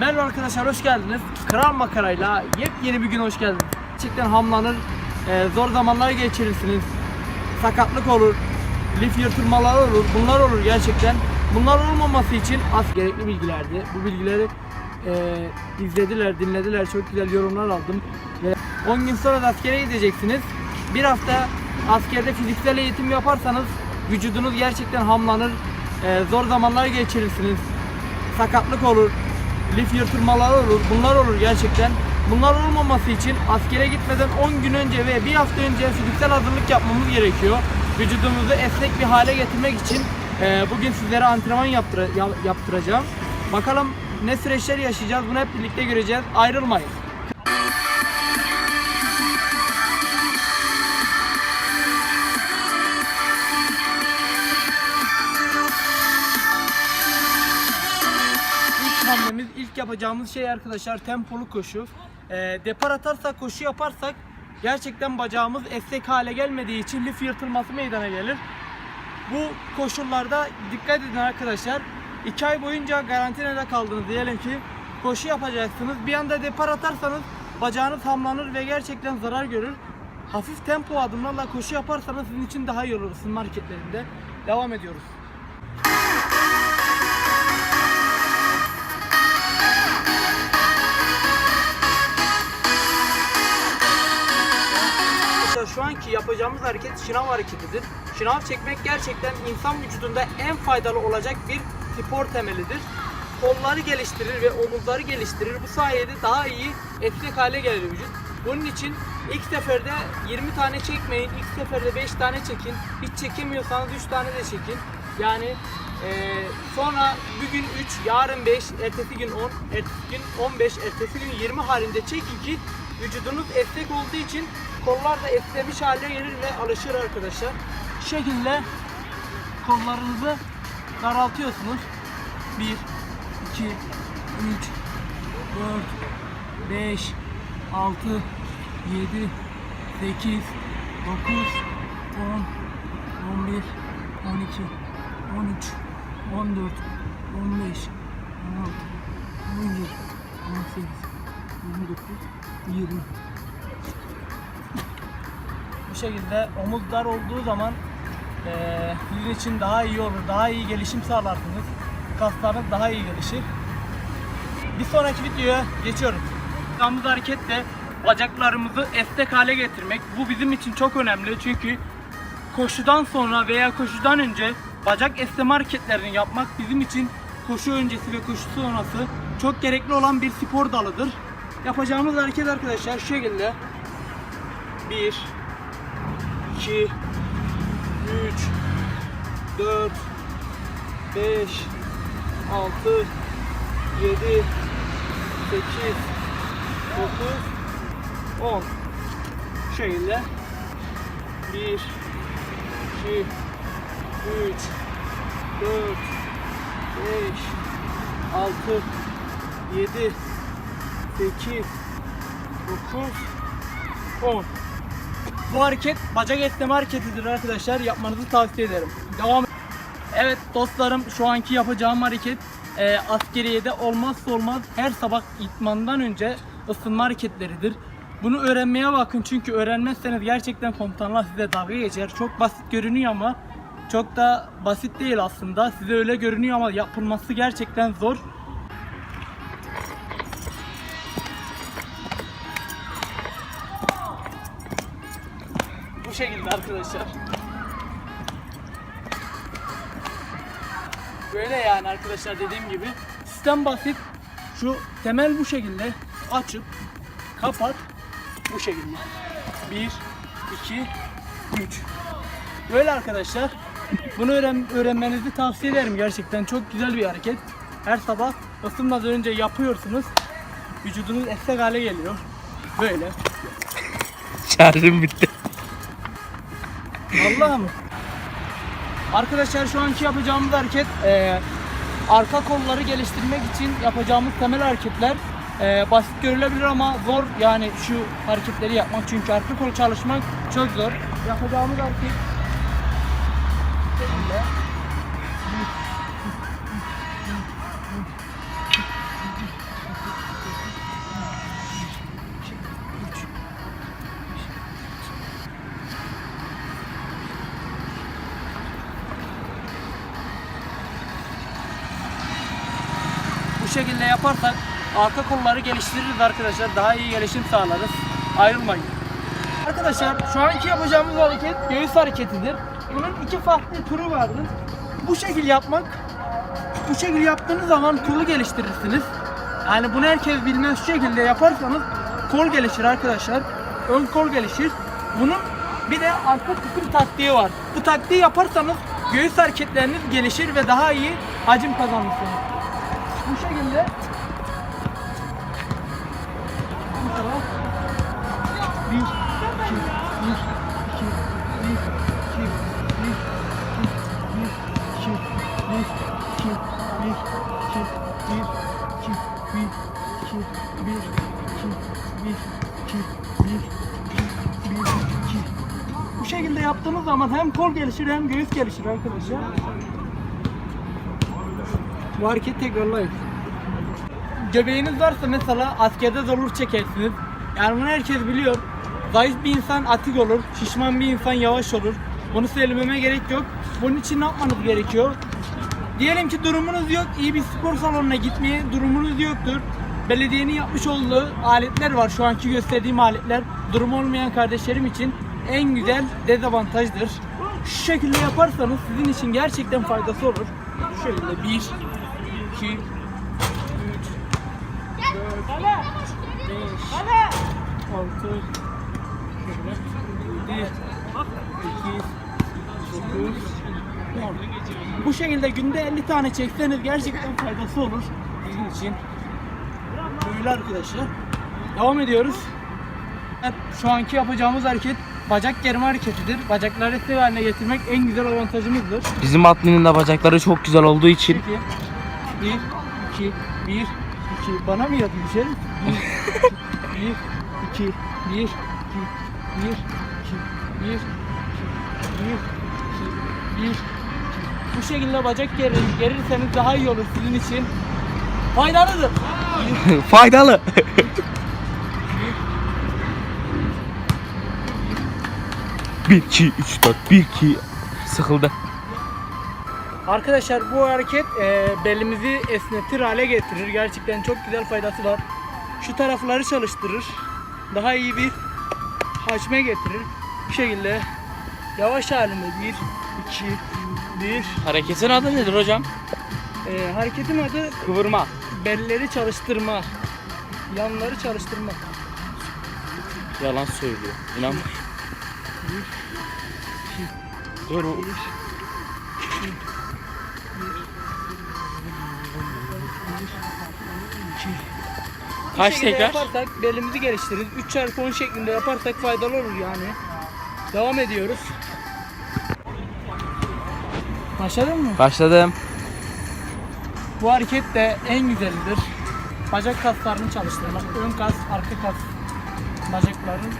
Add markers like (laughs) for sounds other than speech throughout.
Merhaba arkadaşlar hoş geldiniz. Kral Makara'yla yepyeni bir gün hoş geldiniz. Gerçekten hamlanır, e, zor zamanlar geçirirsiniz. Sakatlık olur, lif yırtılmalar olur, bunlar olur gerçekten. Bunlar olmaması için az gerekli bilgilerdi. Bu bilgileri e, izlediler, dinlediler, çok güzel yorumlar aldım. Ve 10 gün sonra da askere gideceksiniz. Bir hafta askerde fiziksel eğitim yaparsanız vücudunuz gerçekten hamlanır, e, zor zamanlar geçirirsiniz sakatlık olur, lif yırtılmalar olur, bunlar olur gerçekten. Bunlar olmaması için askere gitmeden 10 gün önce ve bir hafta önce fiziksel hazırlık yapmamız gerekiyor. Vücudumuzu esnek bir hale getirmek için e, bugün sizlere antrenman yaptıra- ya- yaptıracağım. Bakalım ne süreçler yaşayacağız bunu hep birlikte göreceğiz. Ayrılmayın. Hamlemiz, ilk yapacağımız şey arkadaşlar tempolu koşu. Ee, depar atarsak, koşu yaparsak gerçekten bacağımız esnek hale gelmediği için lif yırtılması meydana gelir. Bu koşullarda dikkat edin arkadaşlar. 2 ay boyunca karantinada kaldınız diyelim ki koşu yapacaksınız. Bir anda depar atarsanız bacağınız hamlanır ve gerçekten zarar görür. Hafif tempo adımlarla koşu yaparsanız sizin için daha iyi olur ısınma. Devam ediyoruz. Anki yapacağımız hareket şınav hareketidir. Şınav çekmek gerçekten insan vücudunda en faydalı olacak bir spor temelidir. Kolları geliştirir ve omuzları geliştirir. Bu sayede daha iyi esnek hale gelir vücut. Bunun için ilk seferde 20 tane çekmeyin. ilk seferde 5 tane çekin. Hiç çekemiyorsanız 3 tane de çekin. Yani eee, sonra bugün 3, yarın 5, ertesi gün 10, ertesi gün 15, ertesi gün 20 halinde çekin ki vücudunuz esnek olduğu için kollar da esnemiş hale gelir ve alışır arkadaşlar. Şu şekilde kollarınızı daraltıyorsunuz. 1, 2, 3, 4, 5, 6, 7, 8, 9, 10, 11, 12, 13, 14, 15, 16, 17, 18, 29, 20. Bu şekilde omuz dar olduğu zaman eee sizin için daha iyi olur, daha iyi gelişim sağlarsınız. Kaslarınız daha iyi gelişir. Bir sonraki videoya geçiyoruz. Yapacağımız hareket bacaklarımızı esnek hale getirmek. Bu bizim için çok önemli çünkü koşudan sonra veya koşudan önce bacak esneme hareketlerini yapmak bizim için koşu öncesi ve koşu sonrası çok gerekli olan bir spor dalıdır. Yapacağımız hareket arkadaşlar şu şekilde. 1 2 3 4 5 6 7 8 9 10 Şu şekilde. 1 2 3 4 5 6 7 8 9 10 Bu hareket bacak esneme hareketidir arkadaşlar. Yapmanızı tavsiye ederim. Devam Evet dostlarım şu anki yapacağım hareket e, askeriyede olmazsa olmaz her sabah itmandan önce ısınma hareketleridir. Bunu öğrenmeye bakın çünkü öğrenmezseniz gerçekten komutanlar size dalga geçer. Çok basit görünüyor ama çok da basit değil aslında. Size öyle görünüyor ama yapılması gerçekten zor. Bu şekilde arkadaşlar. Böyle yani arkadaşlar dediğim gibi. Sistem basit. Şu temel bu şekilde açıp kapat bu şekilde. 1 2 3 Böyle arkadaşlar. Bunu öğren öğrenmenizi tavsiye ederim gerçekten. Çok güzel bir hareket. Her sabah ısınmadan önce yapıyorsunuz. Vücudunuz esnek hale geliyor. Böyle. Şarjım bitti. Vallahi mı? Arkadaşlar şu anki yapacağımız hareket eee, arka kolları geliştirmek için yapacağımız temel hareketler Eee, basit görülebilir ama zor yani şu hareketleri yapmak çünkü arka kol çalışmak çok zor. Yapacağımız hareket yaparsak arka kolları geliştiririz arkadaşlar. Daha iyi gelişim sağlarız. Ayrılmayın. Arkadaşlar şu anki yapacağımız hareket göğüs hareketidir. Bunun iki farklı türü vardır. Bu şekil yapmak bu şekil yaptığınız zaman kolu geliştirirsiniz. Yani bunu herkes bilmez şekilde yaparsanız kol gelişir arkadaşlar. Ön kol gelişir. Bunun bir de arka tutum taktiği var. Bu taktiği yaparsanız göğüs hareketleriniz gelişir ve daha iyi hacim kazanırsınız. Bu şekilde Bu şekilde yaptığınız zaman hem kol gelişir hem göğüs gelişir arkadaşlar. Bu hareketi tekrarlayın. Göbeğiniz varsa mesela askerde zorluk çekersiniz. Yani bunu herkes biliyor. Zayıf bir insan atik olur, şişman bir insan yavaş olur. Bunu söylememe gerek yok. Bunun için ne yapmanız gerekiyor? Diyelim ki durumunuz yok, iyi bir spor salonuna gitmeye durumunuz yoktur. Belediyenin yapmış olduğu aletler var. Şu anki gösterdiğim aletler durumu olmayan kardeşlerim için en güzel dezavantajdır. Şu şekilde yaparsanız sizin için gerçekten faydası olur. Şu şekilde 1, 2, 3, 6, 7, 8, 9, Bu şekilde günde 50 tane çekseniz gerçekten faydası olur sizin için. Böyle arkadaşlar. Devam ediyoruz. Evet, şu anki yapacağımız hareket bacak germe hareketidir. Bacakları size haline getirmek en güzel avantajımızdır. Bizim adminin de bacakları çok güzel olduğu için 2 1 2 1 2 bana mı yazdı bir şey? 1 2 1 2 1 2 1 2 1 2 1 2 Bu şekilde bacak gerir, gerirseniz daha iyi olur sizin için. Faydalıdır. (laughs) faydalı. Bir, iki, üç, dört, bir, iki. Sıkıldı. Arkadaşlar bu hareket e, belimizi esnetir hale getirir. Gerçekten çok güzel faydası var. Şu tarafları çalıştırır. Daha iyi bir hacme getirir. Bu şekilde yavaş halinde 1 2 1 Hareketin adı nedir hocam? e, hareketin adı Kıvırma. belleri çalıştırma. Yanları çalıştırma. Yalan söylüyor. İnan. Dur. o- Bu Kaç şekilde tekrar? yaparsak belimizi geliştiririz. 3 çarpı 10 şeklinde yaparsak faydalı olur yani. Devam ediyoruz. Başladın mı? Başladım. Bu hareket de en güzelidir. Bacak kaslarını çalıştırmak. Ön kas, arka kas bacakların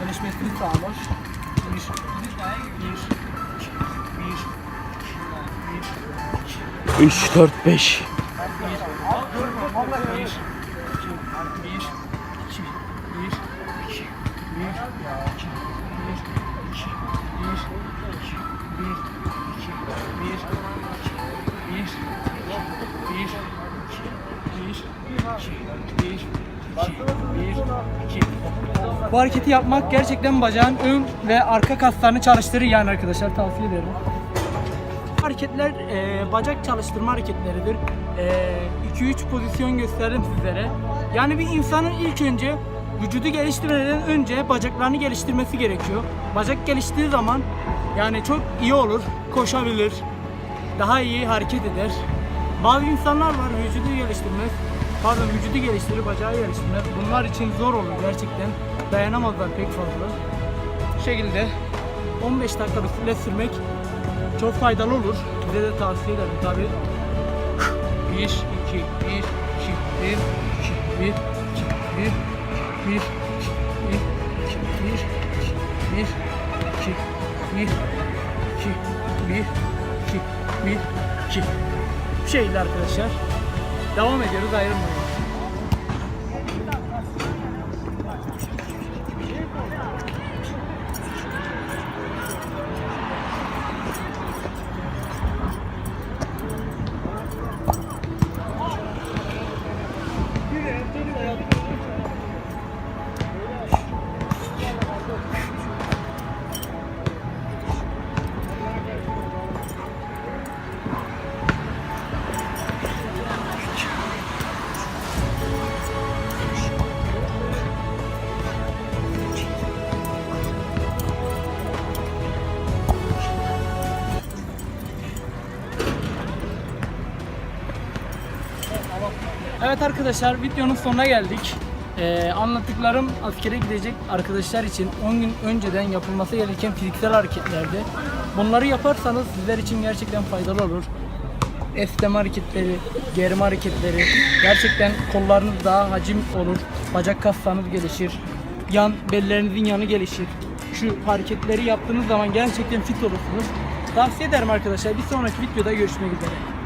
gelişmesini sağlar. Bir, bir, bir, bir, 3, 4, 5. bir, bir, iki, bir, iki, bir, iki, bir, iki, bir, iki, bir, iki, bir, iki, bir, iki, bir, bir, iki, bir, iki. Bu hareketi yapmak gerçekten bacağın ön ve arka kaslarını çalıştırır yani arkadaşlar tavsiye ederim. Hareketler e, bacak çalıştırma hareketleridir. 2-3 pozisyon gösterdim sizlere. Yani bir insanın ilk önce vücudu geliştirmeden önce bacaklarını geliştirmesi gerekiyor. Bacak geliştiği zaman yani çok iyi olur, koşabilir, daha iyi hareket eder. Bazı insanlar var vücudu geliştirmez, pardon vücudu geliştirir, bacağı geliştirmez. Bunlar için zor olur gerçekten. Dayanamazlar pek fazla. Bu şekilde 15 dakika bisiklet sürmek çok faydalı olur. Size de tavsiye ederim tabi. 1, 2, 1, 2, 1, 2, 1, 2, 1, 1, 2, 1, 2, 1, 1, 2, 1, 2, 1, 2, 1, 2. Bu şekilde arkadaşlar. Devam ediyoruz ayrılmayın. Evet arkadaşlar videonun sonuna geldik. Ee, anlattıklarım askere gidecek arkadaşlar için 10 gün önceden yapılması gereken fiziksel hareketlerdi. Bunları yaparsanız sizler için gerçekten faydalı olur. Esneme hareketleri, germe hareketleri, gerçekten kollarınız daha hacim olur, bacak kaslarınız gelişir, yan bellerinizin yanı gelişir. Şu hareketleri yaptığınız zaman gerçekten fit olursunuz. Tavsiye ederim arkadaşlar. Bir sonraki videoda görüşmek üzere.